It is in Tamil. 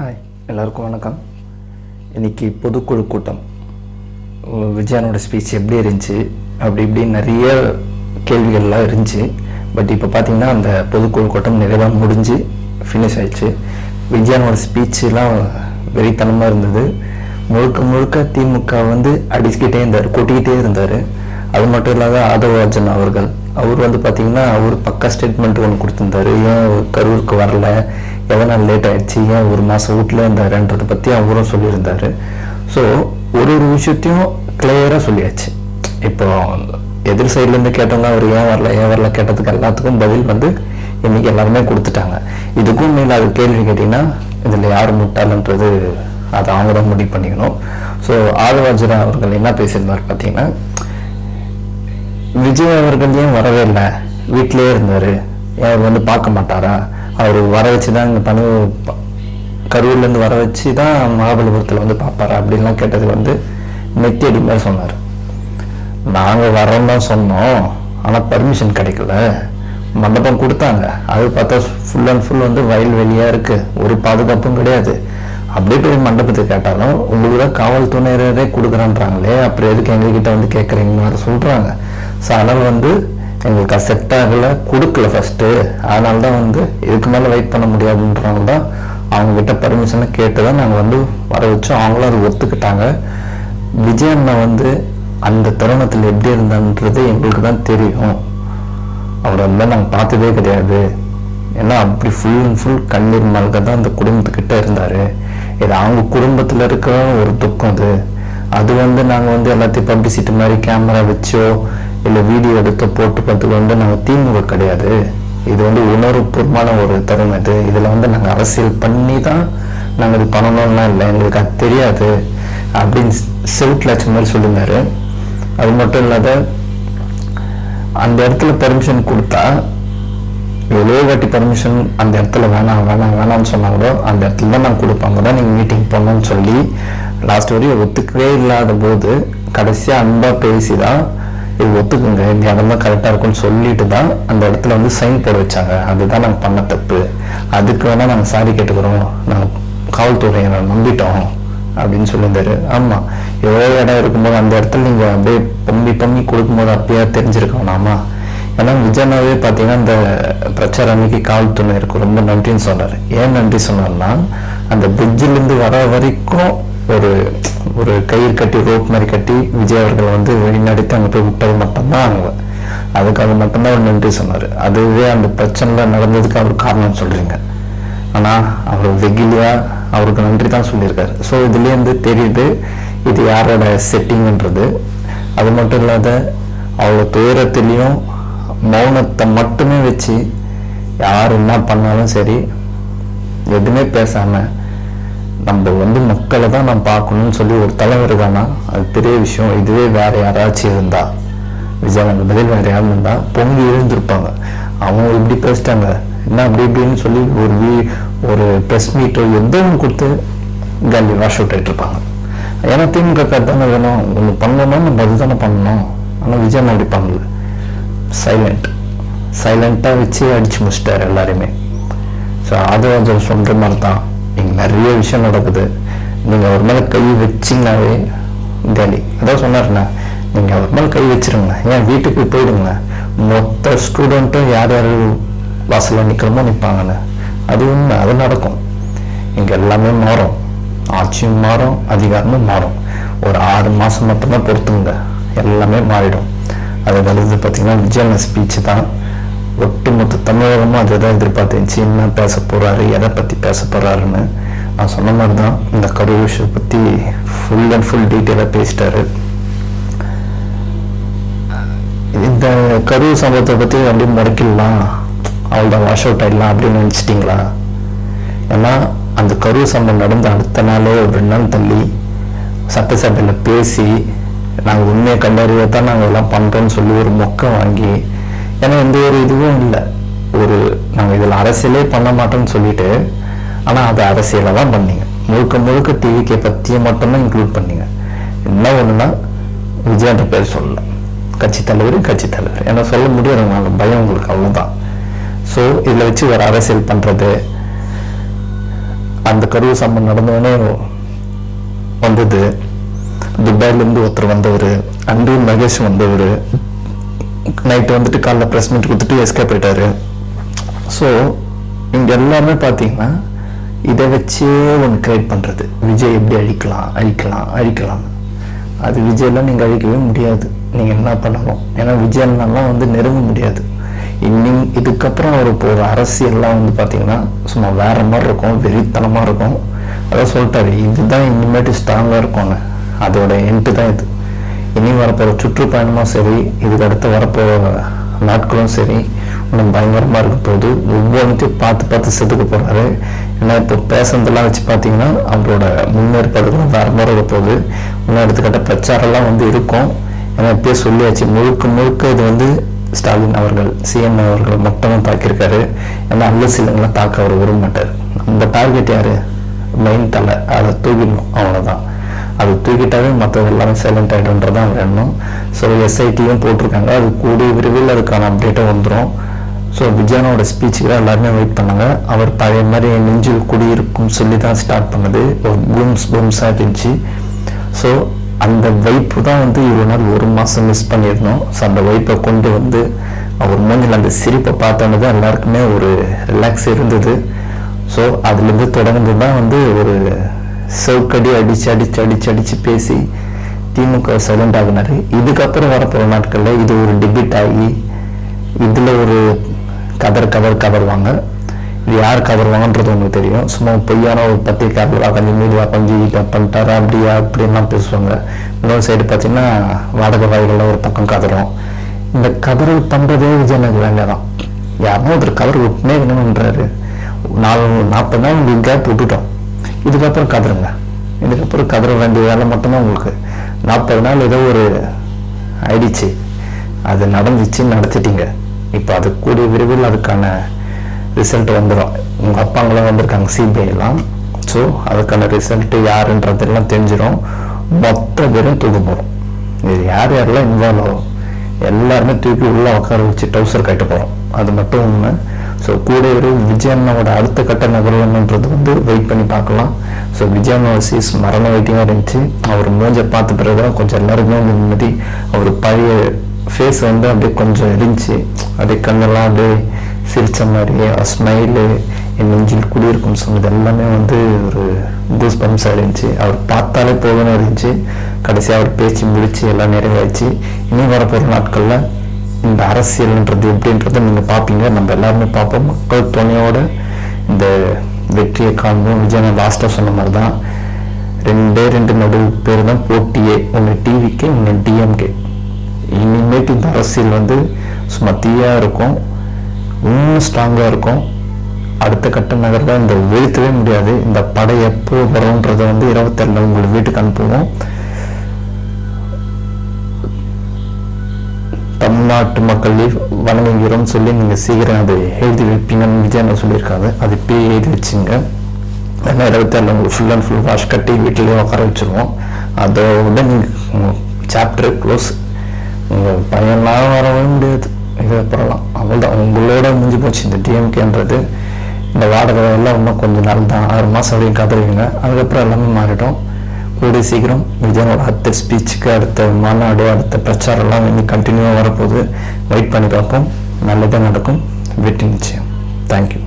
ஹாய் எல்லாருக்கும் வணக்கம். இன்னைக்கு பொதுக்குழு கூட்டம். விஜயானோட ஸ்பீச் எப்படி இருந்துச்சு? அப்படி இப்படி நிறைய கேள்விகள்லாம் இருந்துச்சு. பட் இப்போ பார்த்தீங்கன்னா அந்த பொதுக்குழு கூட்டம் நிறைவாக முடிஞ்சு ஃபினிஷ் ஆயிடுச்சு. விஜயானோட ஸ்பீச்செலாம் வெறித்தனமாக இருந்தது. முழுக்க முழுக்க திமுக வந்து அடிச்சுக்கிட்டே இருந்தார் கொட்டிக்கிட்டே இருந்தார். அது மட்டும் இல்லாத ஆதவராஜன் அவர்கள். அவர் வந்து பார்த்தீங்கன்னா அவர் பக்கா ஸ்டேட்மெண்ட் ஒன்று கொடுத்துருந்தாரு. ஏன் கரூருக்கு வரல? எவ்வளோ நாள் லேட் ஆயிடுச்சு? ஏன் ஒரு மாதம் வீட்டில் இருந்தாருன்றதை பற்றி அவரும் சொல்லியிருந்தாரு. ஸோ ஒரு ஒரு விஷயத்தையும் கிளியராக சொல்லியாச்சு. இப்போ எதிர் சைட்லேருந்து கேட்டவங்க அவர் ஏன் வரல ஏன் வரல கேட்டதுக்கு எல்லாத்துக்கும் பதில் வந்து இன்னைக்கு எல்லாருமே கொடுத்துட்டாங்க. இதுக்கும் மேலே அது கேள்வி கேட்டிங்கன்னா இதில் யார் முட்டாளன்றது அதை அவங்க தான் முடிவு பண்ணிக்கணும். ஸோ ஆதவாஜரா அவர்கள் என்ன பேசியிருந்தார் பார்த்தீங்கன்னா விஜய் அவர்கள் ஏன் வரவே இல்லை? வீட்டிலே இருந்தார். ஏன் அவர் வந்து பார்க்க மாட்டாரா? அவர் வர வச்சு தான் இங்கே பணி கரூர்லேருந்து வர வச்சு தான் மகாபலிபுரத்தில் வந்து பார்ப்பார் அப்படின்லாம் கேட்டது வந்து நெத்தியடி மாதிரி சொன்னார். நாங்கள் வரோம் தான் சொன்னோம். ஆனால் பர்மிஷன் கிடைக்கல. மண்டபம் கொடுத்தாங்க. அது பார்த்தா ஃபுல் அண்ட் ஃபுல் வந்து வயல்வெளியாக இருக்குது ஒரு பாதுகாப்பும் கிடையாது. அப்படியே போய் மண்டபத்தை கேட்டாலும் உங்களுக்கு தான் காவல்துறையரே கொடுக்குறான்றாங்களே. அப்புறம் எதுக்கு எங்ககிட்ட வந்து கேட்குறீங்கன்னு வேறு சொல்கிறாங்க ஸோ அதனால் வந்து எங்களுக்கு செட் ஆகலை கொடுக்கல ஃபஸ்ட்டு அதனால தான் வந்து இதுக்கு மேலே வெயிட் பண்ண முடியாதுன்றவங்க தான் அவங்கக்கிட்ட பர்மிஷனை கேட்டு தான் நாங்கள் வந்து வர வச்சோம். அவங்களும் அதை ஒத்துக்கிட்டாங்க. விஜய் அண்ணா வந்து அந்த தருணத்தில் எப்படி இருந்தான்றது எங்களுக்கு தான் தெரியும். அவரை வந்து நாங்கள் பார்த்ததே கிடையாது. ஏன்னா அப்படி ஃபுல் அண்ட் ஃபுல் கண்ணீர் மல்க தான் அந்த குடும்பத்துக்கிட்ட இருந்தார். இது அவங்க குடும்பத்தில் இருக்கிற ஒரு துக்கம் அது. அது வந்து நாங்கள் வந்து எல்லாத்தையும் பப்ளிசிட்டி மாதிரி கேமரா வச்சோ இல்லை வீடியோ எடுத்து போட்டு பார்த்துக்கு வந்து நாங்கள் திமுக கிடையாது. இது வந்து உணர்வுபூர்வமான ஒரு தருணம் இது. இதில் வந்து நாங்கள் அரசியல் பண்ணி தான் நாங்கள் இது பண்ணணும்லாம் இல்லை. எங்களுக்கு அது தெரியாது. அப்படின்னு செவுட்டில் வச்ச மாதிரி சொல்லியிருந்தாரு அது மட்டும் இல்லாத அந்த இடத்துல பெர்மிஷன் கொடுத்தா எவ்வளோ வாட்டி பர்மிஷன் அந்த இடத்துல வேணாம் வேணாம் வேணாம்னு சொன்னாங்களோ அந்த இடத்துல தான் நான் கொடுப்பாங்க. தான் நீங்கள் மீட்டிங் பண்ணணும்னு சொல்லி லாஸ்ட் வரையும் ஒத்துக்கவே இல்லாத போது கடைசியாக அன்பாக பேசி தான் இது ஒத்துக்குங்க. இந்த இடம் தான் கரெக்டாக இருக்கும்னு சொல்லிட்டு தான் அந்த இடத்துல வந்து சைன் போட வச்சாங்க. அதுதான் நாங்கள் பண்ண தப்பு. அதுக்கு வேணால் நாங்கள் சாரி கேட்டுக்கிறோம். நாங்கள் காவல்துறையினரை நம்பிட்டோம் அப்படின்னு சொல்லியிருந்தாரு. ஆமாம் எவ்வளோ இடம் இருக்கும்போது அந்த இடத்துல நீங்கள் அப்படியே பொம்பி பொம்பி கொடுக்கும்போது அப்படியே தெரிஞ்சிருக்கோம் ஏன்னா விஜயனாவே பார்த்தீங்கன்னா இந்த பிரச்சாரம் அன்னைக்கு காவல்துறையினருக்கு ரொம்ப நன்றின்னு சொன்னார். ஏன் நன்றி சொன்னார்னா அந்த பிரிட்ஜிலேருந்து வர வரைக்கும் ஒரு ஒரு கயிறு கட்டி ரோப் மாதிரி கட்டி விஜய் அவர்கள் வந்து வெளிநடத்தி அங்கே போய் விட்டது மட்டும்தான் அவங்க அது மட்டும்தான் அவர் நன்றி சொன்னார். அதுவே அந்த பிரச்சனை நடந்ததுக்கு அவர் காரணம் சொல்கிறீங்க ஆனால் அவர் வெகிலியாக அவருக்கு நன்றி தான் சொல்லியிருக்காரு. ஸோ இதுலேருந்து தெரியுது இது யாரோட செட்டிங்கன்றது அது மட்டும் இல்லாத அவ்வளோ துயரத்துலேயும் மௌனத்தை மட்டுமே வச்சு யார் என்ன பண்ணாலும் சரி எதுவுமே பேசாமல் நம்ம வந்து மக்களை தான் நம்ம பார்க்கணும்னு சொல்லி ஒரு தலைவர் தானா அது பெரிய விஷயம். இதுவே வேற யாராச்சும் இருந்தா விஜயகாந்த் பதில் வேற யாரும் இருந்தா பொங்கி எழுந்திருப்பாங்க. அவங்க இப்படி பேசிட்டாங்க. என்ன அப்படி இப்படின்னு சொல்லி ஒரு வீ ஒரு ப்ரெஸ் மீட்டோ எந்த ஒன்று கொடுத்து காலி வாஷ் அவுட் ஆகிட்டு இருப்பாங்க. ஏன்னா திமுக தானே வேணும். ஒன்று பண்ணணும்னா நம்ம அதுதானே பண்ணணும். ஆனால் விஜயன் அப்படி பண்ணல. சைலண்ட் சைலண்ட்டாக வச்சு அடிச்சு முடிச்சிட்டாரு எல்லாருமே ஸோ ஆதவாஜர் சொல்கிற மாதிரி தான் இங்கே நிறைய விஷயம் நடக்குது. நீங்கள் அவர் மேலே கை வச்சிங்கனாவே காலி அதான் சொன்னார்ண்ணா. நீங்கள் அவர் மேலே கை வச்சிருங்க ஏன் வீட்டுக்கு போயிடுங்க மொத்த ஸ்டூடெண்ட்டும் யார் யார் வாசலில் நிற்கிறமோ நிற்பாங்கண்ணா அது உண்மை அது நடக்கும். இங்கே எல்லாமே மாறும். ஆட்சியும் மாறும் அதிகாரமும் மாறும். ஒரு ஆறு மாதம் மட்டும்தான் பொறுத்துங்க. எல்லாமே மாறிடும். அதுக்கு அடுத்து பார்த்திங்கன்னா விஜயன ஸ்பீச் தான். ஒட்டுமொத்த தமிழகமும் அதை தான் எதிர்பார்த்துச்சு என்ன பேச போகிறாரு எதை பற்றி பேச போகிறாருன்னு நான் சொன்ன மாதிரி தான் இந்த கரூர் விஷயத்தை பற்றி ஃபுல் அண்ட் ஃபுல் டீட்டெயிலாக பேசிட்டாரு. இந்த கரூர் சம்பவத்தை பற்றி அப்படியே முறைக்கிடலாம் அவ்வளோதான் வாஷ் அவுட் ஆகிடலாம் அப்படின்னு நினச்சிட்டிங்களா? ஏன்னா அந்த கரூர் சம்பவம் நடந்த அடுத்த நாளே ஒரு ரெண்டு நாள் தள்ளி சட்டசபையில் பேசி நாங்கள் உண்மையை கண்டறிய தான் நாங்கள் எல்லாம் பண்ணுறோன்னு சொல்லி ஒரு மொக்கை வாங்கி ஏன்னா எந்த ஒரு இதுவும் இல்லை. ஒரு நாங்கள் இதில் அரசியலே பண்ண மாட்டோம்னு சொல்லிட்டு ஆனால் அது அரசியலை தான் பண்ணீங்க. முழுக்க முழுக்க டிவிக்கே பற்றிய மட்டும்தான் இன்க்ளூட் பண்ணீங்க. என்ன ஒன்றுனா விஜயன்ற பேர் சொல்லல. கட்சி தலைவர் கட்சி தலைவர். ஏன்னா சொல்ல முடியாதுங்க பயம் உங்களுக்கு அவ்வளோதான் ஸோ இதில் வச்சு ஒரு அரசியல் பண்ணுறது அந்த கரூர் சம்பவம் நடந்தோடனே வந்தது. துபாயிலேருந்து ஒருத்தர் வந்தவர் அன்று மகேஷ் வந்தவர் நைட்டு வந்துட்டு காலைல ப்ரெஸ் மீட் கொடுத்துட்டு எஸ்கேப் போயிட்டார். ஸோ இங்கே எல்லாமே பார்த்தீங்கன்னா இதை வச்சே ஒன்று கிரியேட் பண்ணுறது விஜய் எப்படி அழிக்கலாம் அழிக்கலாம் அழிக்கலாம். அது விஜயெல்லாம் நீங்கள் அழிக்கவே முடியாது. நீங்கள் என்ன பண்ணணும்? ஏன்னா விஜயெல்லாம் வந்து நெருங்க முடியாது. இன்னும் இதுக்கப்புறம் அவர் ஒரு அரசியல்லாம் வந்து பார்த்தீங்கன்னா சும்மா வேற மாதிரி இருக்கும் வெறித்தனமாக இருக்கும். அதான் சொல்லிட்டாரு இதுதான் இனிமேட்டு ஸ்ட்ராங்காக இருக்கும்னு. அதோட எண்டு தான் இது. இனி வரப்போகிற சுற்றுப்பயணமும் சரி இதுக்கு அடுத்து வரப்போகிற நாட்களும் சரி இன்னும் பயங்கரமாக இருக்க போகுது. ஒவ்வொன்றையும் பார்த்து பார்த்து செதுக்க போகிறாரு ஏன்னா இப்போ பேசுனதெல்லாம் வச்சு பார்த்தீங்கன்னா அவரோட முன்னேற்பாடுகளும் வேறு மாதிரி இருக்க போகுது. இன்னும் எடுத்துக்கிட்ட பிரச்சாரம்லாம் வந்து இருக்கும். ஏன்னா இப்பயே சொல்லியாச்சு முழுக்க முழுக்க இது வந்து ஸ்டாலின் அவர்கள் சிஎம் அவர்கள் மட்டும்தான் தாக்கியிருக்காரு. ஏன்னா அல்ல சிலங்களாம் தாக்க அவர் விரும்ப மாட்டார் நம்ம டார்கெட் யார்? மெயின் தலை. அதை தூக்கிடணும். அவ்வளோதான் அது தூக்கிட்டாவே மற்றது எல்லாமே சைலண்ட் ஆகிடும்ன்றது தான் எண்ணம். ஸோ எஸ்ஐடியும் போட்டிருக்காங்க. அது கூடிய விரைவில் அதுக்கான அப்டேட்டும் வந்துடும் ஸோ விஜயானோட ஸ்பீச்சுக்கு தான் எல்லாருமே வெயிட் பண்ணாங்க. அவர் பழைய மாதிரி நெஞ்சில் குடியிருக்கும் சொல்லி தான் ஸ்டார்ட் பண்ணது. ஒரு பூம்ஸ் பூம்ஸாக இருந்துச்சு. ஸோ அந்த வைப்பு தான் வந்து இவ்வளோ நாள் ஒரு மாதம் மிஸ் பண்ணியிருந்தோம். ஸோ அந்த வைப்பை கொண்டு வந்து அவர் மூஞ்சில் அந்த சிரிப்பை பார்த்தோன்னு தான் எல்லாருக்குமே ஒரு ரிலாக்ஸ் இருந்தது. ஸோ அதுலேருந்து தொடர்ந்து தான் வந்து ஒரு சவுக்கடி அடிச்சு அடிச்சு அடிச்சு அடிச்சு பேசி திமுக சைலண்ட் ஆகினார். இதுக்கப்புறம் வரப்போகிற நாட்களில் இது ஒரு டிபிட் ஆகி இதில் ஒரு கதர் கவர் கவருவாங்க இது யார் கவருவாங்கன்றது உங்களுக்கு தெரியும். சும்மா பொய்யான ஒரு பத்திரிக்கையாளர் கொஞ்சம் மீடியா கொஞ்சம் இதை பண்ணிட்டாரா அப்படியா அப்படின்லாம் பேசுவாங்க. இன்னொரு சைடு பார்த்தீங்கன்னா வாடகை வாய்களில் ஒரு பக்கம் கதறும் இந்த கதறல் பண்ணுறதே விஜயநகர் வேலை தான் யாரும் ஒருத்தர் கவர் விட்டுனே இருக்கணுன்றாரு நாலு நாற்பது நாள் உங்களுக்கு கேப் விட்டுட்டோம். இதுக்கப்புறம் கதறுங்க இதுக்கப்புறம் கதற வேண்டிய வேலை மட்டும்தான் உங்களுக்கு. நாற்பது நாள் ஏதோ ஒரு ஆயிடுச்சு. அது நடந்துச்சு நடத்திட்டீங்க. இப்போ அது கூடிய விரைவில் அதுக்கான ரிசல்ட் வந்துடும் உங்கள் அப்பாங்களும் வந்திருக்காங்க சிபிஐலாம் ஸோ அதுக்கான ரிசல்ட்டு யாருன்றதெல்லாம் தெரிஞ்சிடும் மொத்த பேரும் தூக்க போகிறோம் இது யார் யாரெல்லாம் இன்வால்வ் ஆகும் எல்லாருமே தூக்கி உள்ளே உட்கார வச்சு டவுசர் கட்ட போகிறோம் அது மட்டும் ஒன்று ஸோ கூட ஒரு விஜயண்ணோட அடுத்த கட்ட நகர்வு என்னன்றது வந்து வெயிட் பண்ணி பார்க்கலாம். ஸோ விஜயண்ணோட சீஸ் மரண வெயிட்டிங்காக இருந்துச்சு. அவர் மூஞ்சை பார்த்த பிறகு தான் கொஞ்சம் எல்லாருக்குமே வந்து நிம்மதி. அவர் பழைய ஃபேஸ் வந்து அப்படியே கொஞ்சம் இருந்துச்சு. அப்படியே கண்ணெல்லாம் அப்படியே சிரிச்ச மாதிரி ஸ்மைலு என் நெஞ்சில் குடியிருக்கும் சொன்னது எல்லாமே வந்து ஒரு கூஸ் பம்ஸாக இருந்துச்சு. அவர் பார்த்தாலே போகணும் இருந்துச்சு. கடைசியாக அவர் பேச்சு முடிச்சு எல்லாம் நிறைவாயிடுச்சு. இனி வரப்போகிற நாட்களில் இந்த அரசியல்ன்றது எப்படின்றத நீங்கள் பார்ப்பீங்க. நம்ம எல்லாருமே பார்ப்போம். மக்கள் துணையோட இந்த வெற்றியை காண்போம். விஜயன் லாஸ்ட்டாக சொன்ன மாதிரி தான். ரெண்டே ரெண்டு நடுவு பேர் தான் போட்டியே. ஒன்று டிவிக்கு ஒன்று டிஎம்கே இனிமேட்டு இந்த அரசியல் வந்து சும்மா இருக்கும். இன்னும் ஸ்ட்ராங்காக இருக்கும். அடுத்த கட்ட நகரில் இந்த வீழ்த்தவே முடியாது. இந்த படை எப்போ வரும்ன்றதை வந்து இருபத்தேழில் உங்களை வீட்டுக்கு அனுப்புவோம். தமிழ்நாட்டு மக்கள் வணங்குகிறோம் சொல்லி நீங்கள் சீக்கிரம் அதை எழுதி வைப்பீங்கன்னு விஜயன் சொல்லியிருக்காங்க. அது இப்பயே எழுதி வச்சுங்க. ஏன்னா இருபத்தேழில் உங்களுக்கு ஃபுல் அண்ட் ஃபுல் வாஷ் கட்டி வீட்டிலேயே உட்கார வச்சுருவோம். அதோட நீங்கள் சாப்டர் க்ளோஸ் உங்கள் பையன்லாம் வரவே முடியாது இதை அப்புறம்லாம் அவ்வளோதான் உங்களோட முடிஞ்சு போச்சு. இந்த டிஎம்கேன்றது இந்த வாடகை எல்லாம் இன்னும் கொஞ்சம் நாள் தான் ஆறு மாதம் வரையும் கதறிவிங்க அதுக்கப்புறம் எல்லாமே மாறிடும். கூடிய சீக்கிரம் விஜயனோட அடுத்த ஸ்பீச்சுக்கு அடுத்த மாநாடு அடுத்த பிரச்சாரம்லாம் இன்னும் கண்டினியூவாக வரப்போகுது. வெயிட் பண்ணி பார்ப்போம். நல்லதாக நடக்கும். வெற்றி நிச்சயம். தேங்க்யூ